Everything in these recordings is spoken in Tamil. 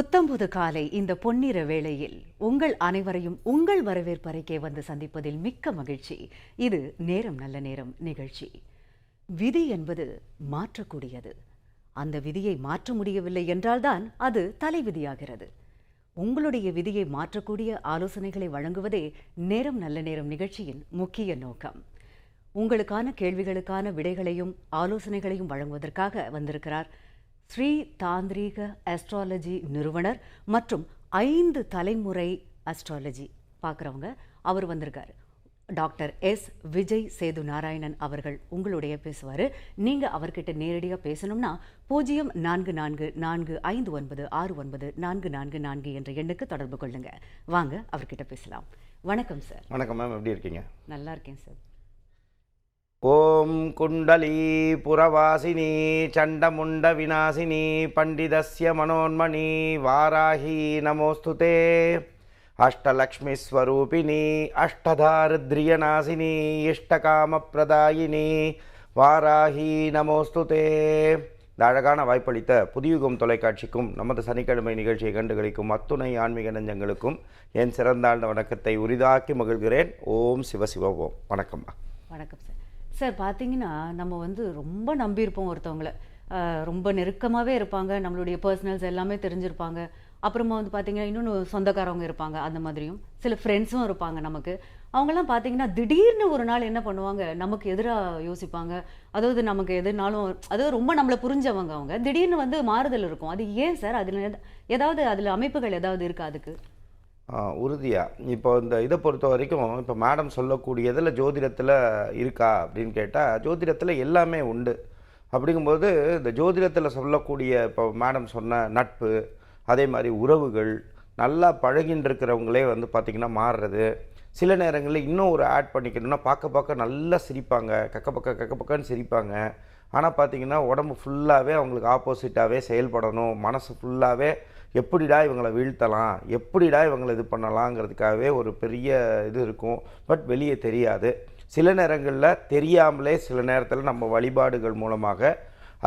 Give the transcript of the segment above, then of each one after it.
புத்தம்புது காலை இந்த பொன்னிற வேளையில் உங்கள் அனைவரையும் உங்கள் வரவேற்பறைக்கே வந்து சந்திப்பதில் மிக்க மகிழ்ச்சி. இது நேரம் நல்ல நேரம் நிகழ்ச்சி. விதி என்பது மாற்றக்கூடியது. அந்த விதியை மாற்ற முடியவில்லை என்றால்தான் அது தலைவிதியாகிறது. உங்களுடைய விதியை மாற்றக்கூடிய ஆலோசனைகளை வழங்குவதே நேரம் நல்ல நேரம் நிகழ்ச்சியின் முக்கிய நோக்கம். உங்களுக்கான கேள்விகளுக்கான விடைகளையும் ஆலோசனைகளையும் வழங்குவதற்காக வந்திருக்கிறார் ஸ்ரீ தாந்திரீக அஸ்ட்ராலஜி நிறுவனர் மற்றும் ஐந்து தலைமுறை அஸ்ட்ராலஜி பார்க்குறவங்க அவர் வந்திருக்காரு. Doctor S. விஜய் சேது நாராயணன் அவர்கள் உங்களுடைய பேசுவார். நீங்கள் அவர்கிட்ட நேரடியாக பேசணும்னா பூஜ்ஜியம் நான்கு நான்கு நான்கு ஐந்து ஒன்பது ஆறு ஒன்பது நான்கு நான்கு நான்கு என்ற எண்ணுக்கு தொடர்பு கொள்ளுங்க. வாங்க அவர்கிட்ட பேசலாம். வணக்கம் சார். வணக்கம் மேம். எப்படி இருக்கீங்க? நல்லா இருக்கேன் சார். ஓம் குண்டலி புரவாசினி சண்டமுண்ட விநாசினி பண்டிதஸ்ய மனோன்மணி வாராகி நமோஸ்துதே அஷ்டலக்ஷ்மிஸ்வரூபிணி அஷ்டதாரித்ரியநாசினி இஷ்டகாமப்பிரதாயினி வாராகி நமோஸ்துதே இந்த அழகான வாய்ப்பளித்த புதியுகம் தொலைக்காட்சிக்கும் நமது சனிக்கிழமை நிகழ்ச்சியை கண்டுகளிக்கும் அத்துணை ஆன்மீக நெஞ்சங்களுக்கும் என் சிறந்தாழ்ந்த வணக்கத்தை உரிதாக்கி மகிழ்கிறேன். ஓம் சிவசிவ ஓம். வணக்கம்மா. வணக்கம் சார். சார் பார்த்தீங்கன்னா நம்ம வந்து ரொம்ப நம்பியிருப்போம் ஒருத்தவங்கள. ரொம்ப நெருக்கமாகவே இருப்பாங்க. நம்மளுடைய பர்சனல்ஸ் எல்லாமே தெரிஞ்சிருப்பாங்க. அப்புறமா வந்து பார்த்தீங்கன்னா இன்னொன்று சொந்தக்காரவங்க இருப்பாங்க அந்த மாதிரியும். சில ஃப்ரெண்ட்ஸும் இருப்பாங்க நமக்கு. அவங்கெல்லாம் பார்த்தீங்கன்னா திடீர்னு ஒரு நாள் என்ன பண்ணுவாங்க? நமக்கு எதிராக யோசிப்பாங்க. அதாவது நமக்கு எதுனாலும் அதாவது ரொம்ப நம்மளை புரிஞ்சவங்க அவங்க. திடீர்னு வந்து மாறுதல் இருக்கும். அது ஏன் சார்? அதில் ஏதாவது அதில் அமைப்புகள் ஏதாவது இருக்கா அதுக்கு? உறுதியாக இப்போ இந்த இதை பொறுத்த வரைக்கும் இப்போ மேடம் சொல்லக்கூடியதில் ஜோதிடத்தில் இருக்கா அப்படின்னு கேட்டால் ஜோதிடத்தில் எல்லாமே உண்டு. அப்படிங்கும்போது இந்த ஜோதிடத்தில் சொல்லக்கூடிய இப்போ மேடம் சொன்ன நட்பு அதே மாதிரி உறவுகள் நல்லா பழகின்றிருக்கிறவங்களே வந்து பார்த்திங்கன்னா மாறுறது. சில நேரங்களில் இன்னும் ஒரு ஆட் பண்ணிக்கணும்னா பார்க்க பார்க்க நல்லா சிரிப்பாங்க. கக்க பக்க கக்க பக்கன்னு சிரிப்பாங்க. ஆனால் பார்த்திங்கன்னா உடம்பு ஃபுல்லாகவே அவங்களுக்கு ஆப்போசிட்டாகவே செயல்படணும். மனசு ஃபுல்லாகவே எப்படிடா இவங்களை வீழ்த்தலாம்? எப்படிடா இவங்களை இது பண்ணலாங்கிறதுக்காகவே ஒரு பெரிய இது இருக்கும். பட் வெளியே தெரியாது. சில நேரங்களில் தெரியாமலே சில நேரத்தில் நம்ம வழிபாடுகள் மூலமாக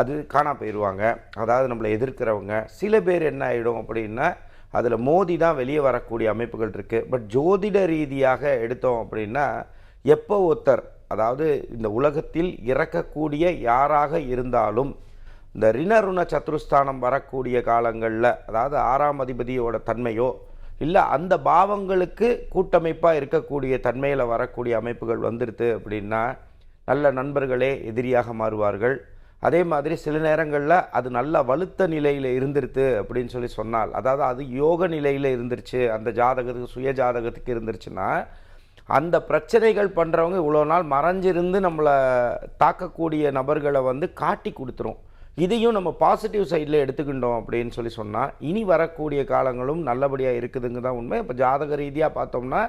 அது காணா போயிடுவாங்க அதாவது நம்மளை எதிர்க்கிறவங்க. சில பேர் என்ன ஆகிடும் அப்படின்னா அதில் மோதி தான் வெளியே வரக்கூடிய அமைப்புகள் இருக்குது பட் ஜோதிட ரீதியாக எடுத்தோம் அப்படின்னா எப்போ ஒருத்தர் அதாவது இந்த உலகத்தில் இறக்கக்கூடிய யாராக இருந்தாலும் இந்த ரிணருண சத்துருஸ்தானம் வரக்கூடிய காலங்களில் அதாவது ஆறாம் அதிபதியோட தன்மையோ இல்லை அந்த பாவங்களுக்கு கூட்டமைப்பாக இருக்கக்கூடிய தன்மையில் வரக்கூடிய அமைப்புகள் வந்துடுது அப்படின்னா நல்ல நண்பர்களே எதிரியாக மாறுவார்கள். அதே மாதிரி சில நேரங்களில் அது நல்ல வலுத்த நிலையில் இருந்துருது அப்படின்னு சொல்லி சொன்னால் அதாவது அது யோக நிலையில் இருந்துருச்சு அந்த ஜாதகத்துக்கு சுய ஜாதகத்துக்கு இருந்துருச்சுன்னா அந்த பிரச்சனைகள் பண்ணுறவங்க இவ்வளோ நாள் மறைஞ்சிருந்து நம்மளை தாக்கக்கூடிய நபர்களை வந்து காட்டி கொடுத்துரும். இதையும் நம்ம பாசிட்டிவ் சைடில் எடுத்துக்கிட்டோம் அப்படின்னு சொல்லி சொன்னால் இனி வரக்கூடிய காலங்களும் நல்லபடியாக இருக்குதுங்க தான் உண்மை. இப்போ ஜாதக ரீதியாக பார்த்தோம்னா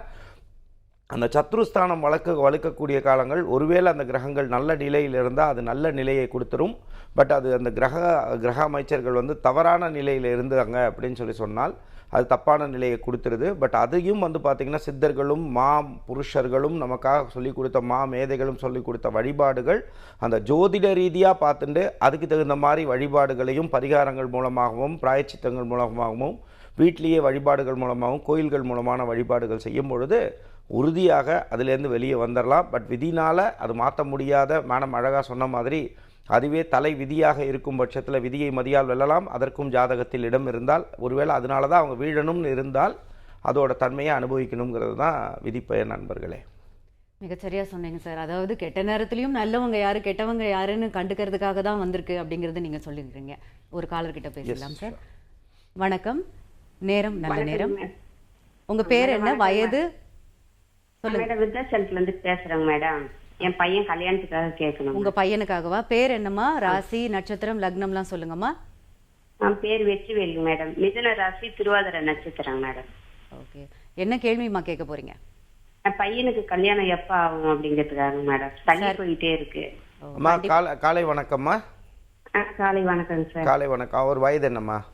அந்த சத்ருஸ்தானம் வளர்க்க வளர்க்கக்கூடிய காலங்கள் ஒருவேளை அந்த கிரகங்கள் நல்ல நிலையில் இருந்தால் அது நல்ல நிலையை கொடுத்துரும். பட் அது அந்த கிரக கிரக அமைச்சர்கள் வந்து தவறான நிலையில் இருந்தாங்க அப்படின்னு சொல்லி சொன்னால் அது தப்பான நிலையை கொடுத்துருது. பட் அதையும் வந்து பார்த்திங்கன்னா சித்தர்களும் மா புருஷர்களும் நமக்காக சொல்லி கொடுத்த மா மேதைகளும் சொல்லி கொடுத்த வழிபாடுகள் அந்த ஜோதிட ரீதியாக பார்த்துட்டு அதுக்கு தகுந்த மாதிரி வழிபாடுகளையும் பரிகாரங்கள் மூலமாகவும் பிராயச்சித்தங்கள் மூலமாகவும் வீட்டிலேயே வழிபாடுகள் மூலமாகவும் கோயில்கள் மூலமான வழிபாடுகள் செய்யும் பொழுது உறுதியாக அதிலேருந்து வெளியே வந்துடலாம் பட் விதினால் அது மாற்ற முடியாத மேடம் அழகாக சொன்ன மாதிரி அதுவே தலை விதியாக இருக்கும் பட்சத்தில் விதியை மதியால் வெல்லலாம். அதற்கும் ஜாதகத்தில் இடம் இருந்தால் ஒருவேளை அதனால தான் அவங்க வீழணும்னு இருந்தால் அதோட தன்மையை அனுபவிக்கணுங்கிறது தான் விதிப்பயன் நண்பர்களே. மிகச்சரியா சொன்னீங்க சார். அதாவது கெட்ட நேரத்துலயும் நல்லவங்க யாரு கெட்டவங்க யாருன்னு கண்டுக்கிறதுக்காக தான் வந்திருக்கு அப்படிங்கறத நீங்க சொல்லிருக்கீங்க ஒரு காலர் கிட்ட பேசலாம் சார். வணக்கம். நேரம் நல்ல நேரம். உங்க பேர் என்ன? வயது? சொல்லுங்க. மேடம் விருத்தாச்சலத்துல இருந்து பேசுறேங்க மேடம் என் பையன் கல்யாணத்துக்காக கேட்கணும் உங்க பையனுக்காகவா? பேர் என்னம்மா? ராசி நட்சத்திரம் லக்னம்லாம் சொல்லுங்கம்மா. அவன் பேர் வெற்றிவேலுங்க மேடம். மிதுன ராசி திருவாதிரை நட்சத்திரம் மேடம். ஓகே. என்ன கேள்விமா கேட்க போறீங்க? என் பையனுக்கு கல்யாணம் எப்ப ஆகும் அப்படிங்கிறதுக்காக மேடம். தள்ளி போயிட்டே இருக்கு. அம்மா காலை காலை வணக்கம்மா. ஆ, காலை வணக்கங்க சார். காலை வணக்கம். அவர் வயது என்னம்மா?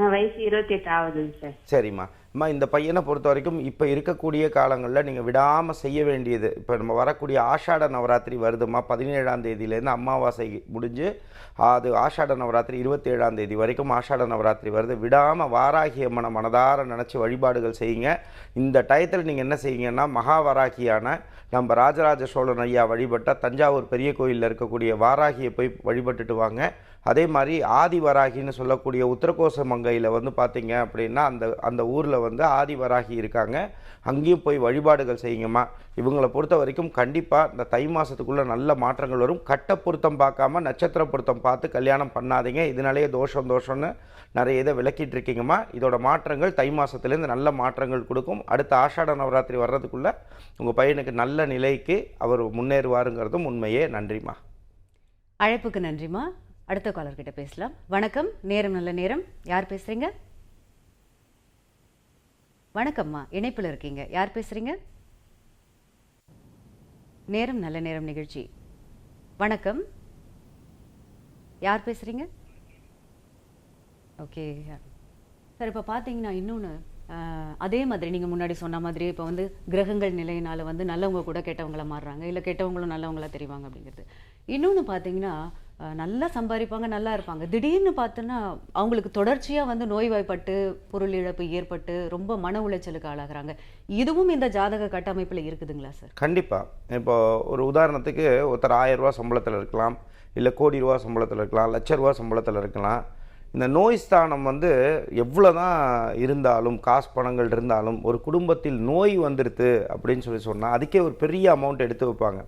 ஆ, வயசு இருபத்தி எட்டு ஆகுதுங்க சார். சரிம்மா. அம்மா இந்த பையனை பொறுத்த வரைக்கும் இப்போ இருக்கக்கூடிய காலங்களில் நீங்கள் விடாமல் செய்ய வேண்டியது. இப்போ நம்ம வரக்கூடிய ஆஷாட நவராத்திரி வருதுமா பதினேழாம் தேதியிலேருந்து அமாவாசை முடிஞ்சு அது ஆஷாட நவராத்திரி இருபத்தேழாம் தேதி வரைக்கும் ஆஷாட நவராத்திரி வருது. விடாமல் வாராகி அம்மனை மனதார நினச்சி வழிபாடுகள் செய்யுங்க. இந்த டயத்தில் நீங்கள் என்ன செய்யுங்கன்னா மகாவாராகியான நம்ம ராஜராஜ சோழன் ஐயா வழிபட்டால் தஞ்சாவூர் பெரிய கோயிலில் இருக்கக்கூடிய வாராகியை போய் வழிபட்டுட்டு வாங்க. அதே மாதிரி ஆதிவராகின்னு சொல்லக்கூடிய உத்தரகோச மங்கையில் வந்து பார்த்தீங்க அப்படின்னா அந்த அந்த ஊரில் வந்து ஆதிவராகி இருக்காங்க. அங்கேயும் போய் வழிபாடுகள் செய்யுங்கம்மா. இவங்களை பொறுத்த வரைக்கும் கண்டிப்பாக இந்த தை மாதத்துக்குள்ளே நல்ல மாற்றங்கள் வரும். கட்ட பொருத்தம் பார்க்காம நட்சத்திர பொருத்தம் பார்த்து கல்யாணம் பண்ணாதீங்க. இதனாலேயே தோஷம் தோஷம்னு நிறைய இதை விளக்கிட்டு இருக்கீங்கம்மா. இதோட மாற்றங்கள் தை மாதத்துலேருந்து நல்ல மாற்றங்கள் கொடுக்கும். அடுத்த ஆஷாட நவராத்திரி வர்றதுக்குள்ளே உங்கள் பையனுக்கு நல்ல நிலைக்கு அவர் முன்னேறுவாருங்கிறதும் உண்மையே. நன்றிம்மா. அழைப்புக்கு நன்றிம்மா. அடுத்த காலர் கிட்ட பேசலாம். வணக்கம். நேரம் நல்ல நேரம். யார் பேசுறீங்க? வணக்கம்மா. இணைப்பில் இருக்கீங்க. யார் பேசுறீங்க? நேரம் நல்ல நேரம் நிகழ்ச்சி. வணக்கம். யார் பேசுறீங்க? ஓகே சார் இப்போ பார்த்தீங்கன்னா இன்னொன்று அதே மாதிரி நீங்கள் முன்னாடி சொன்ன மாதிரி இப்போ வந்து கிரகங்கள் நிலையினால் வந்து நல்லவங்க கூட கெட்டவங்களா மாறுறாங்க. இல்லை கெட்டவங்களும் நல்லவங்களா தெரிவாங்க அப்படிங்கிறது. இன்னொன்று பார்த்தீங்கன்னா நல்லா சம்பாதிப்பாங்க நல்லா இருப்பாங்க. திடீர்னு பார்த்தோன்னா அவங்களுக்கு தொடர்ச்சியாக வந்து நோய்வாய்ப்பட்டு பொருள் இழப்பு ஏற்பட்டு ரொம்ப மன உளைச்சலுக்கு ஆளாகிறாங்க. இதுவும் இந்த ஜாதக கட்டமைப்பில் இருக்குதுங்களா சார்? கண்டிப்பாக இப்போ ஒரு உதாரணத்துக்கு ஒருத்தர் ஆயிரம் ரூபா சம்பளத்தில் இருக்கலாம் இல்லை கோடி ரூபா சம்பளத்தில் இருக்கலாம் லட்ச ரூபா சம்பளத்தில் இருக்கலாம். இந்த நோய் ஸ்தானம் வந்து எவ்வளோ தான் இருந்தாலும் காசு பணங்கள் இருந்தாலும் ஒரு குடும்பத்தில் நோய் வந்துடுது அப்படின்னு சொல்லி சொன்னால் அதுக்கே ஒரு பெரிய அமௌண்ட் எடுத்து வைப்பாங்க.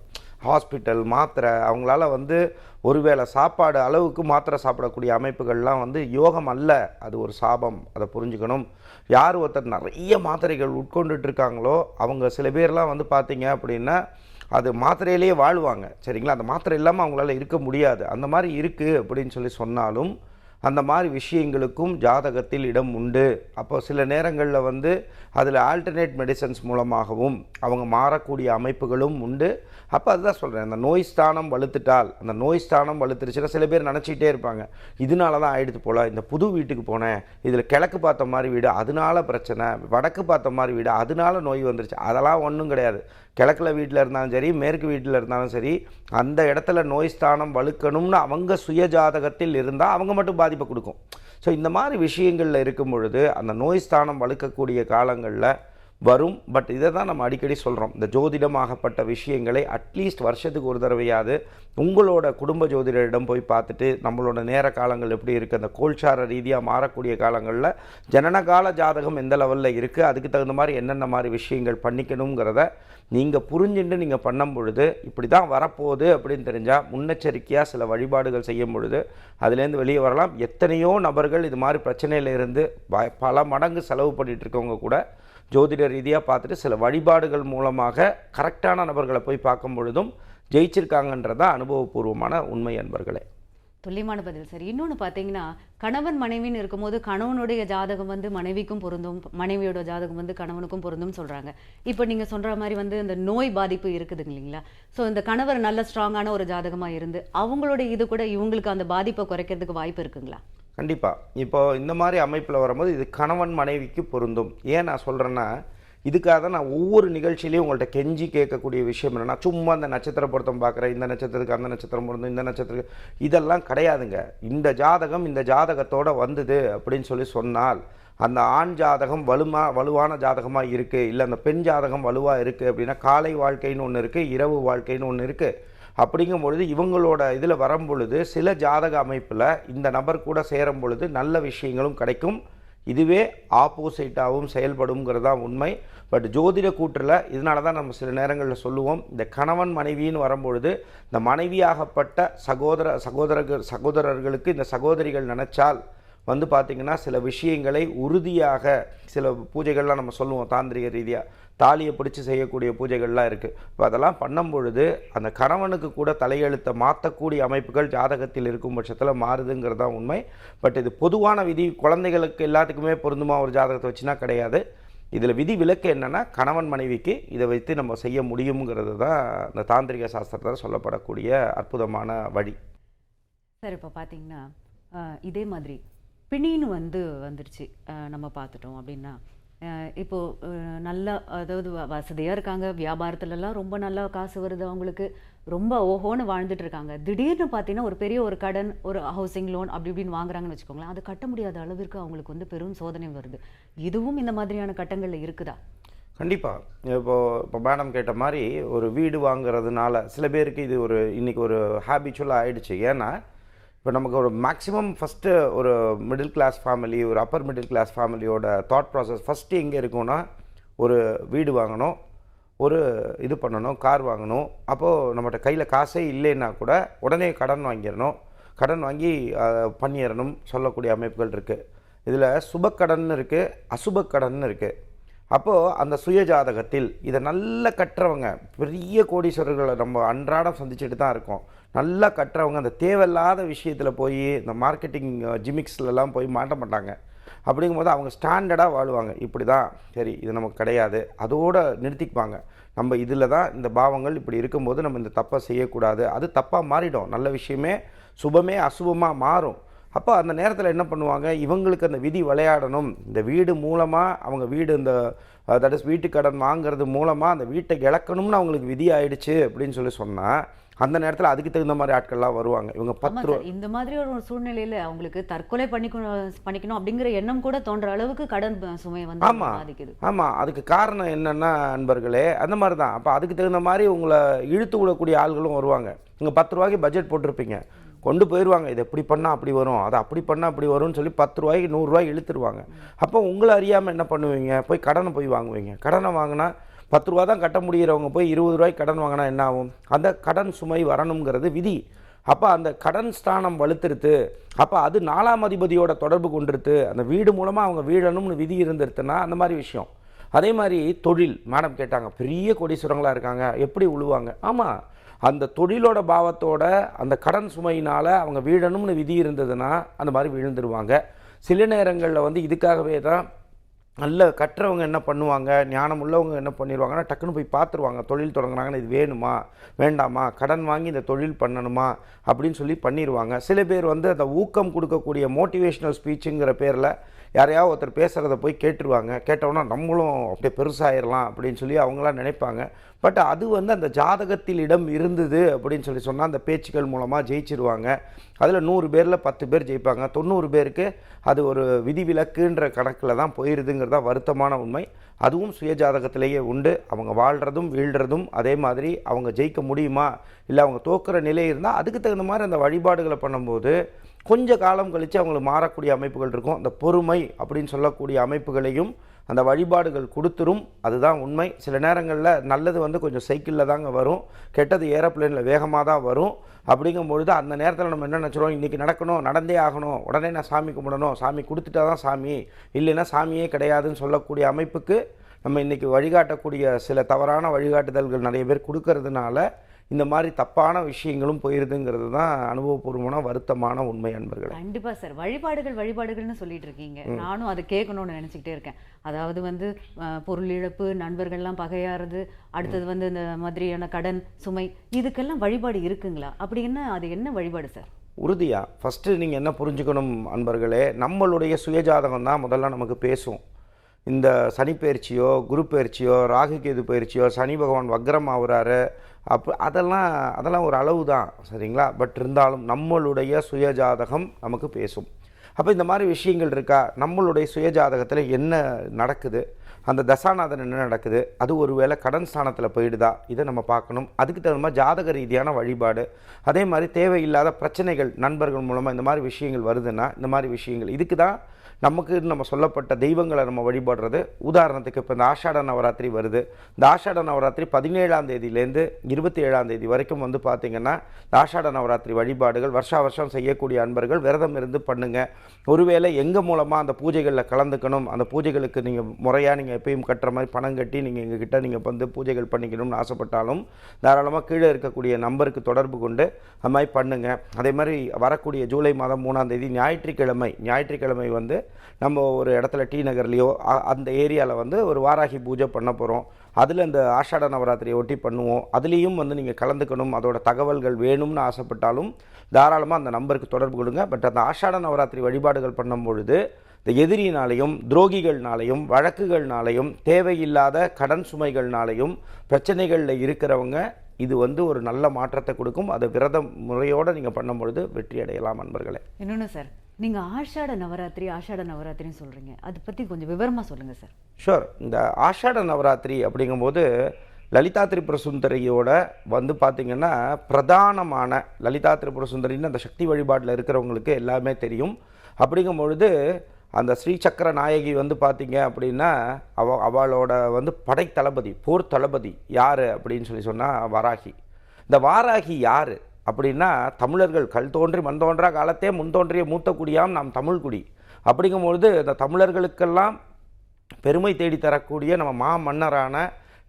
ஹாஸ்பிட்டல் மாத்திரை அவங்களால வந்து ஒருவேளை சாப்பாடு அளவுக்கு மாத்திரை சாப்பிடக்கூடிய அமைப்புகள்லாம் வந்து யோகம் அல்ல. அது ஒரு சாபம். அதை புரிஞ்சுக்கணும். யார் ஒருத்தர் நிறைய மாத்திரைகள் உட்கொண்டுட்டு இருக்காங்களோ அவங்க சில பேர்லாம் வந்து பார்த்தீங்க அப்படின்னா அது மாத்திரையிலேயே வாழ்வாங்க. சரிங்களா? அந்த மாத்திரை இல்லாமல் அவங்களால இருக்க முடியாது. அந்த மாதிரி இருக்குது அப்படின்னு சொல்லி சொன்னாலும் அந்த மாதிரி விஷயங்களுக்கும் ஜாதகத்தில் இடம் உண்டு. அப்போ சில நேரங்களில் வந்து அதில் ஆல்டர்னேட் மெடிசன்ஸ் மூலமாகவும் அவங்க மாறக்கூடிய அமைப்புகளும் உண்டு. அப்போ அதுதான் சொல்கிறேன் அந்த நோய் ஸ்தானம் வலுத்துட்டால் அந்த நோய் ஸ்தானம் வலுத்துருச்சுன்னா சில பேர் நினச்சிக்கிட்டே இருப்பாங்க. இதனால தான் ஆயிடுத்து போல இந்த புது வீட்டுக்கு போனேன் இதில் கிழக்கு பார்த்த மாதிரி வீடு அதனால பிரச்சனை வடக்கு பார்த்த மாதிரி வீடு அதனால நோய் வந்துருச்சு. அதெல்லாம் ஒன்றும் கிடையாது. கிழக்கில் வீட்டில் இருந்தாலும் சரி மேற்கு வீட்டில் இருந்தாலும் சரி அந்த இடத்துல நோய் ஸ்தானம் வலுக்கணும்னு அவங்க சுய ஜாதகத்தில் இருந்தால் அவங்க மட்டும் பாதிப்பை கொடுக்கும். ஸோ இந்த மாதிரி விஷயங்களில் இருக்கும் பொழுது அந்த நோய் ஸ்தானம் வலுக்கக்கூடிய காலங்களில் வரும். பட் இதை தான் நம்ம அடிக்கடி சொல்கிறோம் இந்த ஜோதிடமாகப்பட்ட விஷயங்களை அட்லீஸ்ட் வருஷத்துக்கு ஒரு தடவையாவது உங்களோட குடும்ப ஜோதிடரிடம் போய் பார்த்துட்டு நம்மளோட நேர காலங்கள் எப்படி இருக்குது அந்த கோல்சார ரீதியாக மாறக்கூடிய காலங்களில் ஜனனகால ஜாதகம் எந்த லெவலில் இருக்குது அதுக்கு தகுந்த மாதிரி என்னென்ன மாதிரி விஷயங்கள் பண்ணிக்கணுங்கிறத நீங்கள் புரிஞ்சுட்டு நீங்கள் பண்ணும் பொழுது இப்படி தான் வரப்போகுது அப்படின்னு தெரிஞ்சால் முன்னெச்சரிக்கையாக சில வழிபாடுகள் செய்யும் பொழுது அதுலேருந்து வெளியே வரலாம். எத்தனையோ நபர்கள் இது மாதிரி பிரச்சனையில இருந்து ப- பல மடங்கு செலவு பண்ணிகிட்டு இருக்கவங்க கூட ஜோதிட ரீதியாக பார்த்துட்டு சில வழிபாடுகள் மூலமாக கரெக்டான நபர்களை போய் பார்க்கும் பொழுதும் ஜெயிச்சிருக்காங்கன்றதான் அனுபவபூர்வமான உண்மை அன்பர்களே. துல்லியமான பதில் சார். இன்னொன்று பார்த்தீங்கன்னா கணவன் மனைவின்னு இருக்கும்போது கணவனுடைய ஜாதகம் வந்து மனைவிக்கும் பொருந்தும் மனைவியோட ஜாதகம் வந்து கணவனுக்கும் பொருந்தும் சொல்கிறாங்க இப்போ நீங்கள் சொல்கிற மாதிரி வந்து இந்த நோய் பாதிப்பு இருக்குதுங்க இல்லைங்களா? ஸோ இந்த கணவர் நல்ல ஸ்ட்ராங்கான ஒரு ஜாதகமாக இருந்து அவங்களுடைய இது கூட இவங்களுக்கு அந்த பாதிப்பை குறைக்கிறதுக்கு வாய்ப்பு இருக்குங்களா? கண்டிப்பாக இப்போ இந்த மாதிரி அமைப்பில் வரும்போது இது கணவன் மனைவிக்கு பொருந்தும். ஏன் நான் சொல்கிறேன்னா இதுக்காக தான் நான் ஒவ்வொரு நிகழ்ச்சியிலையும் உங்கள்கிட்ட கெஞ்சி கேட்கக்கூடிய விஷயம் என்னென்னா சும்மா அந்த நட்சத்திர பொருத்தம் பார்க்குறேன் இந்த நட்சத்திரத்துக்கு அந்த நட்சத்திரம் பொருந்தும் இந்த நட்சத்திரத்துக்கு இதெல்லாம் கிடையாதுங்க. இந்த ஜாதகம் இந்த ஜாதகத்தோட வந்தது அப்படின்னு சொல்லி சொன்னால் அந்த ஆண் ஜாதகம் வலுமா வலுவான ஜாதகமாக இருக்குது இல்லை அந்த பெண் ஜாதகம் வலுவாக இருக்குது அப்படின்னா காலை வாழ்க்கைன்னு ஒன்று இருக்குது இரவு வாழ்க்கைன்னு ஒன்று இருக்குது அப்படிங்கும் பொழுது இவங்களோட இதில் வரும் பொழுது சில ஜாதக அமைப்பில் இந்த நபர் கூட சேரும் பொழுது நல்ல விஷயங்களும் கிடைக்கும். இதுவே ஆப்போசிட்டாகவும் செயல்படுங்கிறது தான் உண்மை. பட் ஜோதிட கூற்றில் இதனால தான் நம்ம சில நேரங்களில் சொல்லுவோம். இந்த கணவன் மனைவின்னு வரும்பொழுது இந்த மனைவியாகப்பட்ட சகோதர சகோதரர்கள் சகோதரர்களுக்கு இந்த சகோதரிகள் நினச்சால் வந்து பார்த்திங்கன்னா சில விஷயங்களை உறுதியாக சில பூஜைகள்லாம் நம்ம சொல்லுவோம் தாந்திரிக ரீதியாக தாலியை பிடிச்சி செய்யக்கூடிய பூஜைகள்லாம் இருக்குது இப்போ அதெல்லாம் பண்ணும் பொழுது அந்த கணவனுக்கு கூட தலையெழுத்தை மாற்றக்கூடிய அமைப்புகள் ஜாதகத்தில் இருக்கும் பட்சத்தில் மாறுதுங்கிறது தான் உண்மை. பட் இது பொதுவான விதி குழந்தைகளுக்கு எல்லாத்துக்குமே பொருந்துமா ஒரு ஜாதகத்தை வச்சுனா கிடையாது. இதில் விதி விலக்கு என்னென்னா கணவன் மனைவிக்கு இதை வைத்து நம்ம செய்ய முடியுங்கிறது தான் இந்த தாந்திரிக சாஸ்திரத்தில் சொல்லப்படக்கூடிய அற்புதமான வழி. சார் இப்போ பார்த்தீங்கன்னா இதே மாதிரி பிணின்னு வந்து வந்துருச்சு. நம்ம பார்த்துட்டோம் அப்படின்னா இப்போது நல்லா நல்ல அதாவது வ- இருக்காங்க. வியாபாரத்துலலாம் ரொம்ப நல்லா காசு வருது அவங்களுக்கு. ரொம்ப ஓஹோன்னு வாழ்ந்துட்டு இருக்காங்க. திடீர்னு பார்த்தீங்கன்னா ஒரு பெரிய ஒரு கடன் ஒரு ஹவுசிங் லோன் அப்படி இப்படின்னு வாங்குறாங்கன்னு வச்சுக்கோங்களேன் அது கட்ட முடியாத அளவிற்கு அவங்களுக்கு வந்து பெரும் சோதனை வருது. இதுவும் இந்த மாதிரியான கட்டங்களில் இருக்குதா? கண்டிப்பாக இப்போது இப்போ மேடம் கேட்ட மாதிரி ஒரு வீடு வாங்குறதுனால சில பேருக்கு இது ஒரு இன்றைக்கி ஒரு ஹேபிச்சுவலாக ஆகிடுச்சு ஏன்னா இப்போ நமக்கு ஒரு மேக்ஸிமம் ஃபஸ்ட்டு ஒரு மிடில் கிளாஸ் ஃபேமிலி ஒரு அப்பர் மிடில் கிளாஸ் ஃபேமிலியோட தாட் ப்ராசஸ் ஃபஸ்ட்டு எங்கே இருக்கும்னா ஒரு வீடு வாங்கணும் ஒரு இது பண்ணணும் கார் வாங்கணும். அப்போது நம்மகிட்ட கையில் காசே இல்லைன்னா கூட உடனே கடன் வாங்கிடணும். கடன் வாங்கி பண்ணிடணும் சொல்லக்கூடிய அமைப்புகள் இருக்குது இதில் சுபக்கடன் இருக்குது அசுபக்கடன் இருக்குது அப்போது அந்த சுயஜாதகத்தில் இதை நல்லா கற்றவங்க பெரிய கோடீஸ்வரர்களை நம்ம அன்றாடம் சந்திச்சுட்டு தான் இருக்கோம். நல்லா கட்டுறவங்க அந்த தேவையில்லாத விஷயத்தில் போய் இந்த மார்க்கெட்டிங் ஜிமிக்ஸ்லலாம் போய் மாட்ட மாட்டாங்க. அப்படிங்கும்போது அவங்க ஸ்டாண்டர்டாக வாழ்வாங்க. இப்படி தான் சரி இது நமக்கு கிடையாது. அதோடு நிறுத்திக்குவாங்க. நம்ம இதில் தான் இந்த பாவங்கள் இப்படி இருக்கும்போது நம்ம இந்த தப்பை செய்யக்கூடாது. அது தப்பாக மாறிடும். நல்ல விஷயமே சுபமே அசுபமாக மாறும். அப்போ அந்த நேரத்தில் என்ன பண்ணுவாங்க? இவங்களுக்கு அந்த விதி விளையாடணும். இந்த வீடு மூலமாக அவங்க வீடு இந்த தட் இஸ் வீட்டு கடன் வாங்குறது மூலமாக அந்த வீட்டை இழக்கணும்னு அவங்களுக்கு விதி ஆயிடுச்சு அப்படின்னு சொல்லி சொன்னால் அந்த நேரத்தில் அதுக்கு தகுந்த மாதிரி ஆட்கள்லாம் வருவாங்க. இவங்க பத்து ரூபா இந்த மாதிரி ஒரு சூழ்நிலையில அவங்களுக்கு தற்கொலை பண்ணிக்கணும் பண்ணிக்கணும் அப்படிங்கிற எண்ணம் கூட தோன்ற அளவுக்கு கடன் சுமை வந்து ஆமா. பாதிக்குது. ஆமாம் அதுக்கு காரணம் என்னென்னா நண்பர்களே அந்த மாதிரி தான் அப்போ அதுக்கு தகுந்த மாதிரி உங்களை இழுத்து விடக்கூடிய ஆள்களும் வருவாங்க. இங்கே பத்து ரூபாய்க்கு பட்ஜெட் போட்டிருப்பீங்க. கொண்டு போயிடுவாங்க இது எப்படி பண்ணால் அப்படி வரும். அதை அப்படி பண்ணால் அப்படி வரும்னு சொல்லி பத்து ரூபாய்க்கு நூறுரூவாய் இழுத்துருவாங்க. அப்போ உங்களை அறியாமல் என்ன பண்ணுவீங்க? போய் கடனை போய் வாங்குவீங்க. கடனை வாங்கினா பத்து ரூபா தான் கட்ட முடிகிறவங்க போய் இருபது ரூபாய்க்கு கடன் வாங்கினா என்ன ஆகும்? அந்த கடன் சுமை வரணுங்கிறது விதி. அப்போ அந்த கடன் ஸ்தானம் வலுத்துருத்து அப்போ அது நாலாம் அதிபதியோட தொடர்பு கொண்டிருத்து அந்த வீடு மூலமாக அவங்க வீழணும்னு விதி இருந்துருத்துன்னா அந்த மாதிரி விஷயம். அதே மாதிரி தொழில் மேடம் கேட்டாங்க. பெரிய கோடீஸ்வரங்களாக இருக்காங்க. எப்படி உழுவாங்க? ஆமாம் அந்த தொழிலோட பாவத்தோட அந்த கடன் சுமையினால் அவங்க வீழணும்னு விதி இருந்ததுன்னா அந்த மாதிரி விழுந்துருவாங்க. சில நேரங்களில் வந்து இதுக்காகவே தான் நல்ல கற்றவங்க என்ன பண்ணுவாங்க ஞானம் உள்ளவங்க என்ன பண்ணிடுவாங்கன்னா டக்குன்னு போய் பார்த்துருவாங்க தொழில் தொடங்குறாங்கன்னா இது வேணுமா? வேண்டாமா? கடன் வாங்கி இந்த தொழில் பண்ணணுமா? அப்படின்னு சொல்லி பண்ணிடுவாங்க சில பேர் வந்து அந்த ஊக்கம் கொடுக்கக்கூடிய மோட்டிவேஷ்னல் ஸ்பீச்சுங்கிற பேரில் யாரையாவது ஒருத்தர் பேசுகிறத போய் கேட்டுருவாங்க. கேட்டோன்னா நம்மளும் அப்படியே பெருசாயிடலாம் அப்படின்னு சொல்லி அவங்களாம் நினைப்பாங்க. பட் அது வந்து அந்த ஜாதகத்தில் இடம் இருந்தது அப்படின்னு சொல்லி சொன்னால் அந்த பேச்சுக்கள் மூலமாக ஜெயிச்சிருவாங்க. அதில் நூறு பேரில் பத்து பேர் ஜெயிப்பாங்க. தொண்ணூறு பேருக்கு அது ஒரு விதிவிலக்குன்ற கணக்கில் தான் போயிடுதுங்கிறதா வருத்தமான உண்மை. அதுவும் சுயஜாதகத்திலேயே உண்டு. அவங்க வாழ்கிறதும் வீழ்கிறதும் அதே மாதிரி அவங்க ஜெயிக்க முடியுமா? இல்லை அவங்க தோக்குற நிலை இருந்தால் அதுக்கு தகுந்த மாதிரி அந்த வழிபாடுகளை பண்ணும்போது கொஞ்சம் காலம் கழித்து அவங்களுக்கு மாறக்கூடிய அமைப்புகள் இருக்கும். அந்த பொறுமை அப்படின்னு சொல்லக்கூடிய அமைப்புகளையும் அந்த வழிபாடுகள் கொடுத்துரும். அதுதான் உண்மை. சில நேரங்களில் நல்லது வந்து கொஞ்சம் சைக்கிளில் தாங்க வரும். கெட்டது ஏரோப்ளேனில் வேகமாக தான் வரும். அப்படிங்கும்பொழுது அந்த நேரத்தில் நம்ம என்ன நினச்சிரும் இன்றைக்கி நடக்கணும் நடந்தே ஆகணும். உடனே நான் சாமி கும்பிடணும். சாமி கொடுத்துட்டா தான் சாமி. இல்லைன்னா சாமியே கிடையாதுன்னு சொல்லக்கூடிய அமைப்புக்கு நம்ம இன்றைக்கி வழிகாட்டக்கூடிய சில தவறான வழிகாட்டுதல்கள் நிறைய பேர் கொடுக்கறதுனால இந்த மாதிரி தப்பான விஷயங்களும் போயிருதுங்கிறது தான் அனுபவபூர்வமான வருத்தமான உண்மை அன்பர்களே. கண்டிப்பா சார். வழிபாடுகள் வழிபாடுகள்னு சொல்லிட்டு இருக்கீங்க நானும் அதை கேட்கணும்னு நினைச்சுக்கிட்டே இருக்கேன். அதாவது வந்து பொருள் இழப்பு நண்பர்கள்லாம் பகையாறது அடுத்தது வந்து இந்த மாதிரியான கடன் சுமை இதுக்கெல்லாம் வழிபாடு இருக்குங்களா? அப்படின்னா அது என்ன வழிபாடு சார்? உறுதியாக ஃபஸ்ட்டு நீங்கள் என்ன புரிஞ்சுக்கணும் அன்பர்களே நம்மளுடைய சுயஜாதகம் தான் முதல்ல நமக்கு பேசும். இந்த சனி பயிற்சியோ குரு பயிற்சியோ ராகு கேது பயிற்சியோ சனி பகவான் வக்ரம் ஆகுறாரு அப்போ அதெல்லாம் அதெல்லாம் ஒரு அளவு தான் சரிங்களா? பட் இருந்தாலும் நம்மளுடைய சுயஜாதகம் நமக்கு பேசும். அப்போ இந்த மாதிரி விஷயங்கள் இருக்கா? நம்மளுடைய சுயஜாதகத்தில் என்ன நடக்குது? அந்த தசாநாதன் என்ன நடக்குது? அது ஒருவேளை கடன் ஸ்தானத்தில் போயிடுதா? இதை நம்ம பார்க்கணும். அதுக்கு தகுந்த மாதிரி ஜாதக ரீதியான வழிபாடு. அதே மாதிரி தேவையில்லாத பிரச்சனைகள் நண்பர்கள் மூலமாக இந்த மாதிரி விஷயங்கள் வருதுன்னா இந்த மாதிரி விஷயங்கள். இதுக்கு தான் நமக்கு நம்ம சொல்லப்பட்ட தெய்வங்களை நம்ம வழிபடுறது. உதாரணத்துக்கு இப்போ இந்த ஆஷாட நவராத்திரி வருது. இந்த ஆஷாட நவராத்திரி பதினேழாம் தேதியிலேருந்து இருபத்தி ஏழாம் தேதி வரைக்கும் வந்து பார்த்திங்கன்னா இந்த ஆஷாட நவராத்திரி வழிபாடுகள் வருஷா வருஷம் செய்யக்கூடிய அன்பர்கள் விரதம் இருந்து பண்ணுங்கள் ஒருவேளை எங்கள் மூலமாக அந்த பூஜைகளில் கலந்துக்கணும் அந்த பூஜைகளுக்கு நீங்கள் முறையாக நீங்கள் எப்பயும் கட்டுற மாதிரி பணம் கட்டி நீங்கள் எங்ககிட்ட நீங்கள் வந்து பூஜைகள் பண்ணிக்கணும்னு ஆசைப்பட்டாலும் தாராளமாக கீழே இருக்கக்கூடிய நம்பருக்கு தொடர்பு கொண்டு அது மாதிரி பண்ணுங்கள் அதே மாதிரி வரக்கூடிய ஜூலை மாதம் மூணாம் தேதி ஞாயிற்றுக்கிழமை ஞாயிற்றுக்கிழமை வந்து நம்ம ஒரு இடத்துல டி நகர்லேயோ அந்த ஏரியாவில் வந்து ஒரு வாராகி பூஜை பண்ண போகிறோம் அதில் இந்த ஆஷாட நவராத்திரியை ஒட்டி பண்ணுவோம். அதுலேயும் வந்து நீங்கள் கலந்துக்கணும். அதோட தகவல்கள் வேணும்னு ஆசைப்பட்டாலும் தாராளமாக அந்த நம்பருக்கு தொடர்பு கொடுங்க. பட் அந்த ஆஷாட நவராத்திரி வழிபாடுகள் பண்ணும் பொழுது இந்த எதிரினாலையும் துரோகிகள்னாலையும் வழக்குகள்னாலையும் தேவையில்லாத கடன் சுமைகள்னாலையும் பிரச்சனைகளில் இருக்கிறவங்க இது வந்து ஒரு நல்ல மாற்றத்தை கொடுக்கும். அதை விரத முறையோடு நீங்கள் பண்ணும்பொழுது வெற்றி அடையலாம் நண்பர்களே இன்னொன்று சார் நீங்கள் ஆஷாட நவராத்திரி ஆஷாட நவராத்திரின்னு சொல்கிறீங்க அதை பற்றி கொஞ்சம் விவரமாக சொல்லுங்கள் சார். ஷூர் இந்த ஆஷாட நவராத்திரி அப்படிங்கும்போது லலிதா திரிபுர சுந்தரியோட வந்து பார்த்திங்கன்னா பிரதானமான லலிதா திரிபுர சுந்தரின்னு அந்த சக்தி வழிபாட்டில் இருக்கிறவங்களுக்கு எல்லாமே தெரியும். அப்படிங்கும் பொழுது அந்த ஸ்ரீசக்கர நாயகி வந்து பார்த்திங்க அப்படின்னா அவ அவளோட வந்து படை தளபதி போர் தளபதி யார் அப்படின்னு சொல்லி சொன்னால் வராகி. இந்த வாராகி யார்? அப்படின்னா தமிழர்கள் கல் தோன்றி மண் தோன்றா காலத்தே முன் தோன்றிய மூத்த குடியாம் நாம் தமிழ் குடி. அப்படிங்கும்பொழுது இந்த தமிழர்களுக்கெல்லாம் பெருமை தேடி தரக்கூடிய நம்ம மா மன்னரான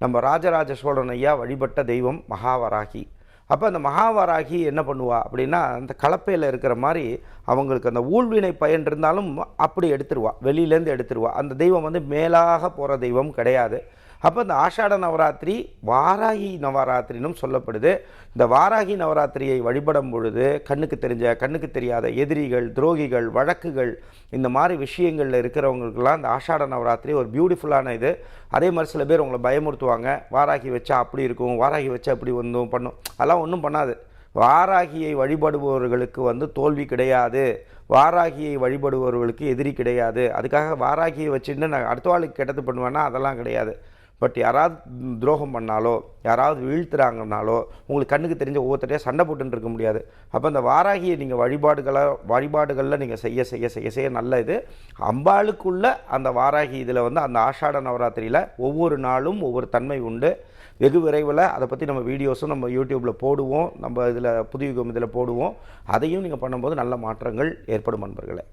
நம்ம ராஜராஜ சோழன் ஐயா வழிபட்ட தெய்வம் மகாவராகி. அப்போ அந்த மகாவராகி என்ன பண்ணுவா அப்படின்னா அந்த கலப்பையில் இருக்கிற மாதிரி அவங்களுக்கு அந்த ஊழ்வினை பயன் இருந்தாலும் அப்படி எடுத்துருவா வெளியிலேருந்து எடுத்துருவா. அந்த தெய்வம் வந்து மேலாக போகிற தெய்வம் கிடையாது. அப்போ இந்த ஆஷாட நவராத்திரி வாராகி நவராத்திரினும் சொல்லப்படுது. இந்த வாராகி நவராத்திரியை வழிபடும் பொழுது கண்ணுக்கு தெரிஞ்ச கண்ணுக்கு தெரியாத எதிரிகள் துரோகிகள் வழக்குகள் இந்த மாதிரி விஷயங்களில் இருக்கிறவங்களுக்கெல்லாம் இந்த ஆஷாட நவராத்திரி ஒரு பியூட்டிஃபுல்லான இது. அதே மாதிரி சில பேர் உங்களை பயமுறுத்துவாங்க. வாராகி வச்சா அப்படி இருக்கும் வாராகி வச்சா அப்படி வந்தும் பண்ணும். அதெல்லாம் ஒன்றும் பண்ணாது. வாராகியை வழிபடுபவர்களுக்கு வந்து தோல்வி கிடையாது. வாராகியை வழிபடுபவர்களுக்கு எதிரி கிடையாது. அதுக்காக வாராகியை வச்சுட்டு நான் அடுத்த ஆளுக்கு கெட்டது பண்ணுவேன்னா அதெல்லாம் கிடையாது. பட் யாராவது துரோகம் பண்ணாலோ யாராவது வீழ்த்துறாங்கனாலோ உங்களுக்கு கண்ணுக்கு தெரிஞ்ச ஒவ்வொருத்தரையாக சண்டை போட்டுன்னு இருக்க முடியாது. அப்போ அந்த வாராகியை நீங்கள் வழிபாடுகளை வழிபாடுகளில் நீங்கள் செய்ய செய்ய செய்ய செய்ய நல்ல இது. அம்பாளுக்குள்ள அந்த வாராகி இதில் வந்து அந்த ஆஷாட நவராத்திரியில் ஒவ்வொரு நாளும் ஒவ்வொரு தன்மை உண்டு. வெகு விரைவில் அதை பற்றி நம்ம வீடியோஸும் நம்ம யூடியூப்பில் போடுவோம். நம்ம இதில் புதுயுகம் இதில் போடுவோம். அதையும் நீங்கள் பண்ணும்போது நல்ல மாற்றங்கள் ஏற்படும் நண்பர்களே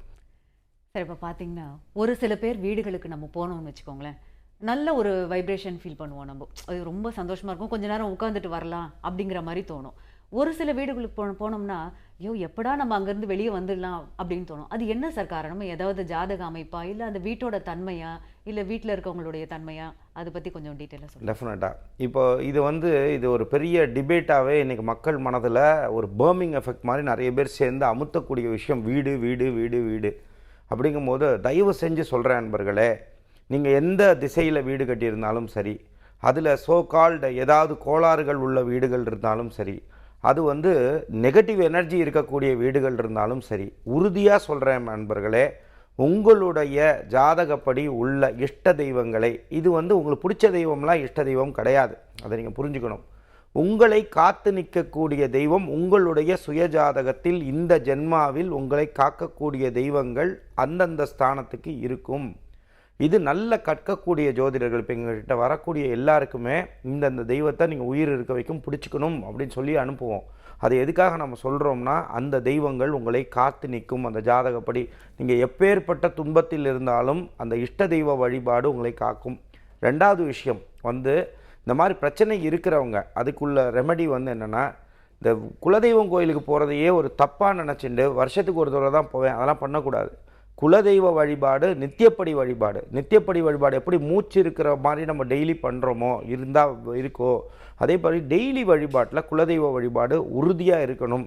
சார் இப்போ பார்த்தீங்கன்னா ஒரு சில பேர் வீடுகளுக்கு நம்ம போனோம்னு வச்சுக்கோங்களேன். நல்ல ஒரு வைப்ரேஷன் ஃபீல் பண்ணுவோம் நம்ம. அது ரொம்ப சந்தோஷமாக இருக்கும். கொஞ்ச நேரம் உட்காந்துட்டு வரலாம் அப்படிங்கிற மாதிரி தோணும். ஒரு சில வீடுகளுக்கு போன போனோம்னா ஐயோ எப்படா நம்ம அங்கேருந்து வெளியே வந்துடலாம் அப்படின்னு தோணும். அது என்ன சார் காரணம்? ஏதாவது ஜாதக அமைப்பா? இல்லை அந்த வீட்டோட தன்மையா? இல்லை வீட்டில் இருக்கவங்களுடைய தன்மையா? அதை பற்றி கொஞ்சம் டீட்டெயிலாக சொல்லுங்கள் டெஃபினட்டாக இப்போ இது வந்து இது ஒரு பெரிய டிபேட்டாகவே இன்றைக்கி மக்கள் மனதில் ஒரு பேர்மிங் எஃபெக்ட் மாதிரி நிறைய பேர் சேர்ந்து அமுத்தக்கூடிய விஷயம் வீடு வீடு வீடு வீடு. அப்படிங்கும்போது தயவு செஞ்சு சொல்கிறேன் நண்பர்களே நீங்கள் எந்த திசையில் வீடு கட்டியிருந்தாலும் சரி அதில் சோ கால்டு ஏதாவது கோளாறுகள் உள்ள வீடுகள் இருந்தாலும் சரி அது வந்து நெகட்டிவ் எனர்ஜி இருக்கக்கூடிய வீடுகள் இருந்தாலும் சரி உறுதியாக சொல்கிறேன் நண்பர்களே உங்களுடைய ஜாதகப்படி உள்ள இஷ்ட தெய்வங்களை இது வந்து உங்களுக்கு பிடிச்ச தெய்வம்லாம் இஷ்ட தெய்வம் கிடையாது அதை நீங்கள் புரிஞ்சுக்கணும். உங்களை காத்து நிற்கக்கூடிய தெய்வம் உங்களுடைய சுயஜாதகத்தில் இந்த ஜென்மாவில் உங்களை காக்கக்கூடிய தெய்வங்கள் அந்தந்த ஸ்தானத்துக்கு இருக்கும். இது நல்ல கற்கக்கூடிய ஜோதிடர்கள் இப்போ எங்கள்கிட்ட வரக்கூடிய எல்லாருக்குமே இந்தந்த தெய்வத்தை நீங்கள் உயிர் இருக்க வைக்கும் பிடிச்சிக்கணும் அப்படின்னு சொல்லி அனுப்புவோம். அது எதுக்காக நம்ம சொல்கிறோம்னா அந்த தெய்வங்கள் உங்களை காத்து நிற்கும். அந்த ஜாதகப்படி நீங்கள் எப்பேற்பட்ட துன்பத்தில் இருந்தாலும் அந்த இஷ்ட தெய்வ வழிபாடு உங்களை காக்கும். ரெண்டாவது விஷயம் வந்து இந்த மாதிரி பிரச்சனை இருக்கிறவங்க அதுக்குள்ள ரெமெடி வந்து என்னென்னா இந்த குலதெய்வம் கோயிலுக்கு போகிறதையே ஒரு தப்பாக நினச்சிட்டு வருஷத்துக்கு ஒரு தடவை தான் போவேன் அதெல்லாம் பண்ணக்கூடாது. குலதெய்வ வழிபாடு நித்தியப்படி வழிபாடு. நித்தியப்படி வழிபாடு எப்படி மூச்சு இருக்கிற மாதிரி நம்ம டெய்லி பண்ணுறோமோ இருந்தால் இருக்கோ அதே மாதிரி டெய்லி வழிபாட்டில் குலதெய்வ வழிபாடு உறுதியாக இருக்கணும்.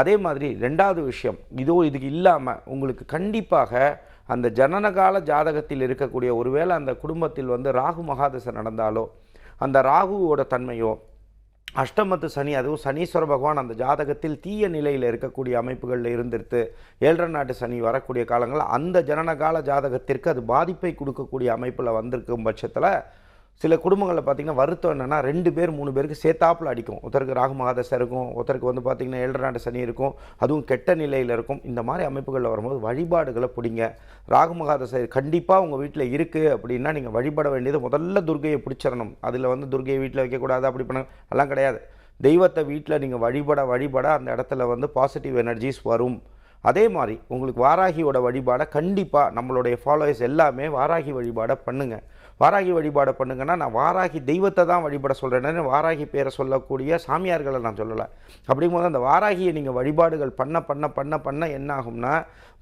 அதே மாதிரி ரெண்டாவது விஷயம் இதோ இதுக்கு இல்லாமல் உங்களுக்கு கண்டிப்பாக அந்த ஜனனகால ஜாதகத்தில் இருக்கக்கூடிய ஒருவேளை அந்த குடும்பத்தில் வந்து ராகு மகாதசை நடந்தாலோ அந்த ராகுவோட தன்மையோ அஷ்டமத்து சனி அதுவும் சனீஸ்வர பகவான் அந்த ஜாதகத்தில் தீய நிலையில் இருக்கக்கூடிய அமைப்புகளில் இருந்திருத்து ஏழரை நாட்டு சனி வரக்கூடிய காலங்கள் அந்த ஜனனகால ஜாதகத்திற்கு அது பாதிப்பை கொடுக்கக்கூடிய அமைப்பில் வந்திருக்கும் பட்சத்தில் சில குடும்பங்களில் பார்த்திங்கன்னா வருத்தம் என்னென்னா ரெண்டு பேர் மூணு பேருக்கு சேர்த்தாப்புல அடிக்கும். ஒருத்தருக்கு ராகுமகாதசை இருக்கும் ஒருத்தருக்கு வந்து பார்த்திங்கன்னா ஏழரை சனி இருக்கும் அதுவும் கெட்ட நிலையில் இருக்கும். இந்த மாதிரி அமைப்புகளில் வரும்போது வழிபாடுகளை பிடிங்க. ராகுமகாதசை கண்டிப்பாக உங்கள் வீட்டில் இருக்குது அப்படின்னா நீங்கள் வழிபட வேண்டியது முதல்ல துர்கையை பிடிச்சிடணும். அதில் வந்து துர்கையை வீட்டில் வைக்கக்கூடாது அப்படி பண்ண எல்லாம் கிடையாது. தெய்வத்தை வீட்டில் நீங்கள் வழிபட வழிபட அந்த இடத்துல வந்து பாசிட்டிவ் எனர்ஜிஸ் வரும். அதே மாதிரி உங்களுக்கு வாராகியோட வழிபாடை கண்டிப்பாக நம்மளுடைய ஃபாலோயர்ஸ் எல்லாமே வாராகி வழிபாடை பண்ணுங்கள் வாராகி வழிபாடை பண்ணுங்கன்னா நான் வாராகி தெய்வத்தை தான் வழிபட சொல்கிறேன்னு வாராகி பேரை சொல்லக்கூடிய சாமியார்களை நான் சொல்லலை. அப்படிங்கும்போது அந்த வாராகியை நீங்கள் வழிபாடுகள் பண்ண பண்ண பண்ண பண்ண என்ன ஆகும்னா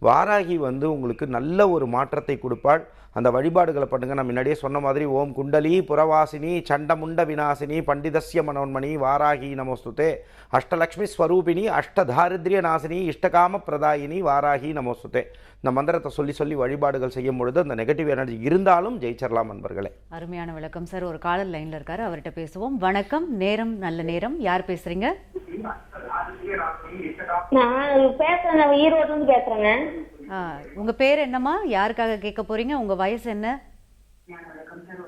வாராகி வந்து உங்களுக்கு நல்ல ஒரு மாற்றத்தை கொடுப்பாள். அந்த வழிபாடுகளை பண்ணுங்க. நான் முன்னாடியே சொன்ன மாதிரி ஓம் குண்டலி புறவாசினி சண்டமுண்ட விநாசினி பண்டிதஸ்ய மனோன்மணி வாராகி நமஸ்துதே. அஷ்டலக்ஷ்மி ஸ்வரூபிணி அஷ்டதாரித்ரிய நாசினி இஷ்டகாம பிரதாயினி வாராகி நமோசுதே இந்த மந்திரத்தை சொல்லி சொல்லி வழிபாடுகள் செய்யும் பொழுது அந்த நெகட்டிவ் எனர்ஜி இருந்தாலும் ஜெயிச்சிடலாம் நண்பர்களே. அருமையான விளக்கம் சார். ஒரு காலர் லைன்ல இருக்காரு. அவர்கிட்ட பேசுவோம். வணக்கம் நேரம் நல்ல நேரம். யார் பேசுறீங்க? நான் பேசுறேன். இருந்து பேசுறேங்க. ஆ, உங்க பேர் என்னம்மா? யாருக்காக கேட்க போறீங்க? உங்க வயசு என்ன?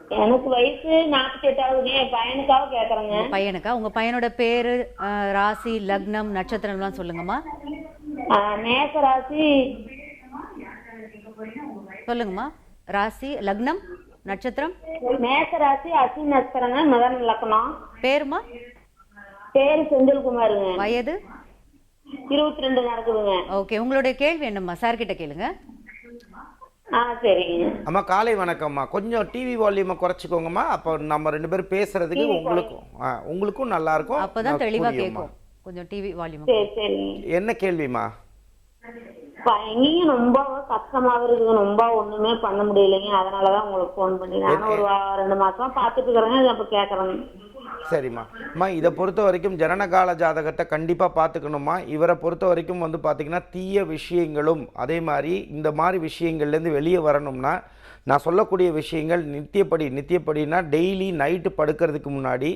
எனக்கு வயசு நாற்பத்தி எட்டாவதுங்க. என் பையனுக்காக கேக்குறேங்க. உங்க பையனுக்கா? உங்க பையனோட பேரு ராசி லக்னம் நட்சத்திரம்லாம் சொல்லுங்கம்மா. மேச ராசி சொல்லுங்கம்மா. ராசி லக்னம் நட்சத்திரம்? மேச ராசி அஸ்வினி நட்சத்திரங்க மதன் லக்கணம் பேருமா? பேரு செந்தில்குமாருங்க. வயது? இருபத்தி ரெண்டு நடக்குதுங்க. ஓகே உங்களுடைய கேள்வி என்னம்மா? சார் கிட்ட கேளுங்க. ஆ சரிங்க. அம்மா காலை வணக்கம்மா. கொஞ்சம் டிவி வால்யூமை குறைச்சிக்கோங்கம்மா. அப்போ நம்ம ரெண்டு பேரும் பேசுறதுக்கு உங்களுக்கும் ஆ, உங்களுக்கும் நல்லா இருக்கும் அப்பதான் தெளிவா புரியும்மா. கேட்கும் கொஞ்சம் டிவி வால்யூம் சரி சரிங்க என்ன கேள்விமா எங்கேயும் ரொம்ப கஷ்டமாவே இருக்குங்க ரொம்ப ஒண்ணுமே பண்ண முடியலைங்க. அதனாலதான் உங்களுக்கு ஃபோன் பண்ணி நானும் ஒரு வா- ரெண்டு மாசமா பாத்துட்டு இருக்கிறேங்க. அப்ப கேக்குறேங்க சரிம்மா. அம்மா இதை பொறுத்த வரைக்கும் ஜனனகால ஜாதகத்தை கண்டிப்பாக பார்த்துக்கணுமா இவரை பொறுத்த வரைக்கும் வந்து பார்த்திங்கன்னா தீய விஷயங்களும் அதே மாதிரி இந்த மாதிரி விஷயங்கள்லேருந்து வெளியே வரணும்னா நான் சொல்லக்கூடிய விஷயங்கள் நித்தியப்படி நித்தியப்படினா டெய்லி நைட்டு படுக்கிறதுக்கு முன்னாடி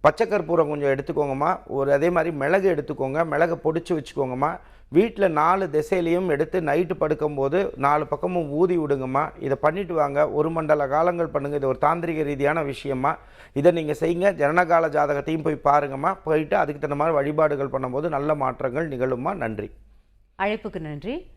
பச்சை கற்பூரம் கொஞ்சம் எடுத்துக்கோங்கம்மா. ஒரு அதே மாதிரி மிளகு எடுத்துக்கோங்க. மிளகை பொடிச்சு வச்சுக்கோங்கம்மா. வீட்டில் நாலு திசையிலையும் எடுத்து நைட்டு படுக்கும்போது நாலு பக்கமும் ஊதி விடுங்கம்மா. இதை பண்ணிட்டு வாங்க. ஒரு மண்டல காலங்கள் பண்ணுங்கள் இது ஒரு தாந்திரிக ரீதியான விஷயமா இதை நீங்கள் செய்யுங்க. ஜனனகால ஜாதகத்தையும் போய் பாருங்கம்மா. போயிட்டு அதுக்கு தகுந்த மாதிரி வழிபாடுகள் பண்ணும்போது நல்ல மாற்றங்கள் நிகழும்மா. நன்றி. அழைப்புக்கு நன்றி.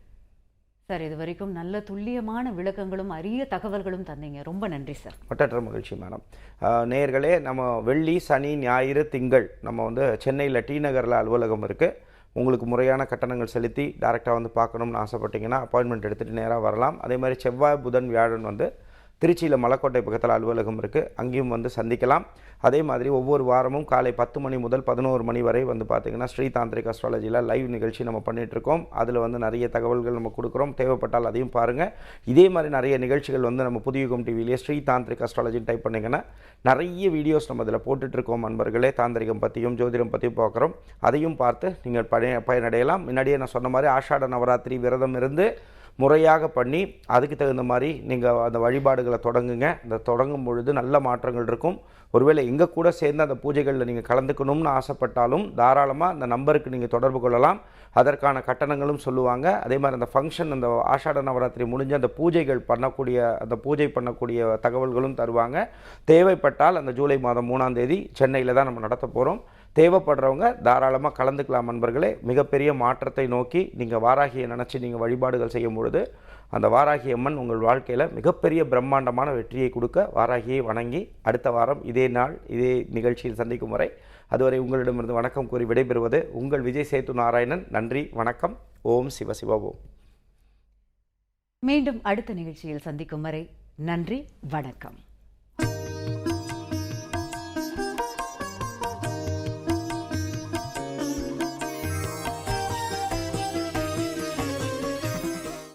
சார் இது வரைக்கும் நல்ல துல்லியமான விளக்கங்களும் அரிய தகவல்களும் தந்தீங்க. ரொம்ப நன்றி சார். மட்டற்ற மகிழ்ச்சி மேடம். ஆஹ் நேயர்களே நம்ம வெள்ளி சனி ஞாயிறு திங்கள் நம்ம வந்து சென்னையில் டி நகரில் அலுவலகம் இருக்குது உங்களுக்கு முறையான கட்டணங்கள் செலுத்தி டேரெக்டாக வந்து பார்க்கணும்னு ஆசைப்பட்டீங்கன்னா அப்பாயின்மெண்ட் எடுத்துகிட்டு நேராக வரலாம். அதே மாதிரி செவ்வாய் புதன் வியாழன் வந்து திருச்சியில் மலக்கோட்டை பக்கத்தில் அலுவலகம் இருக்குது அங்கேயும் வந்து சந்திக்கலாம். அதே மாதிரி ஒவ்வொரு வாரமும் காலை பத்து மணி முதல் பதினோரு மணி வரை வந்து பார்த்திங்கன்னா ஸ்ரீ தாந்திரிக் அஸ்ட்ராலஜியில் லைவ் நிகழ்ச்சி நம்ம பண்ணிகிட்ருக்கோம் அதில் வந்து நிறைய தகவல்கள் நம்ம கொடுக்குறோம். தேவைப்பட்டால் அதையும் பாருங்கள் இதே மாதிரி நிறைய நிகழ்ச்சிகள் வந்து நம்ம புதியுகம் டிவிலேயே ஸ்ரீ தாந்திரிக் அஸ்ட்ராலஜின்னு டைப் பண்ணிங்கன்னா நிறைய வீடியோஸ் நம்ம இதில் போட்டுட்ருக்கோம் நண்பர்களே தாந்திரிகம் பற்றியும் ஜோதிடம் பற்றியும் பார்க்குறோம் அதையும் பார்த்து நீங்கள் பய பயனடையலாம். முன்னாடியே நான் சொன்ன மாதிரி ஆஷாட நவராத்திரி விரதம் இருந்து முறையாக பண்ணி அதுக்கு தகுந்த மாதிரி நீங்கள் அந்த வழிபாடுகளை தொடங்குங்க. அந்த தொடங்கும் பொழுது நல்ல மாற்றங்கள் இருக்கும். ஒருவேளை எங்கள் கூட சேர்ந்து அந்த பூஜைகளில் நீங்கள் கலந்துக்கணும்னு ஆசைப்பட்டாலும் தாராளமாக அந்த நம்பருக்கு நீங்கள் தொடர்பு கொள்ளலாம். அதற்கான கட்டணங்களும் சொல்லுவாங்க. அதே மாதிரி அந்த ஃபங்க்ஷன் அந்த ஆஷாட நவராத்திரி முடிஞ்சு அந்த பூஜைகள் பண்ணக்கூடிய அந்த பூஜை பண்ணக்கூடிய தகவல்களும் தருவாங்க. தேவைப்பட்டால் அந்த ஜூலை மாதம் மூணாம் தேதி சென்னையில் தான் நம்ம நடத்த போகிறோம் தேவைப்படுறவங்க தாராளமாக கலந்துக்கலாம் நண்பர்களே. மிகப்பெரிய மாற்றத்தை நோக்கி நீங்கள் வாராகியை நினச்சி நீங்கள் வழிபாடுகள் செய்யும் பொழுது அந்த வாராகி அம்மன் உங்கள் வாழ்க்கையில் மிகப்பெரிய பிரம்மாண்டமான வெற்றியை கொடுக்க வாராகியை வணங்கி அடுத்த வாரம் இதே நாள் இதே நிகழ்ச்சியில் சந்திக்கும் வரை அதுவரை உங்களிடமிருந்து வணக்கம் கூறி விடைபெறுவது உங்கள் விஜய் சேத்து நாராயணன். நன்றி வணக்கம். ஓம் சிவ சிவ ஓம். மீண்டும் அடுத்த நிகழ்ச்சியில் சந்திக்கும் வரை நன்றி வணக்கம்.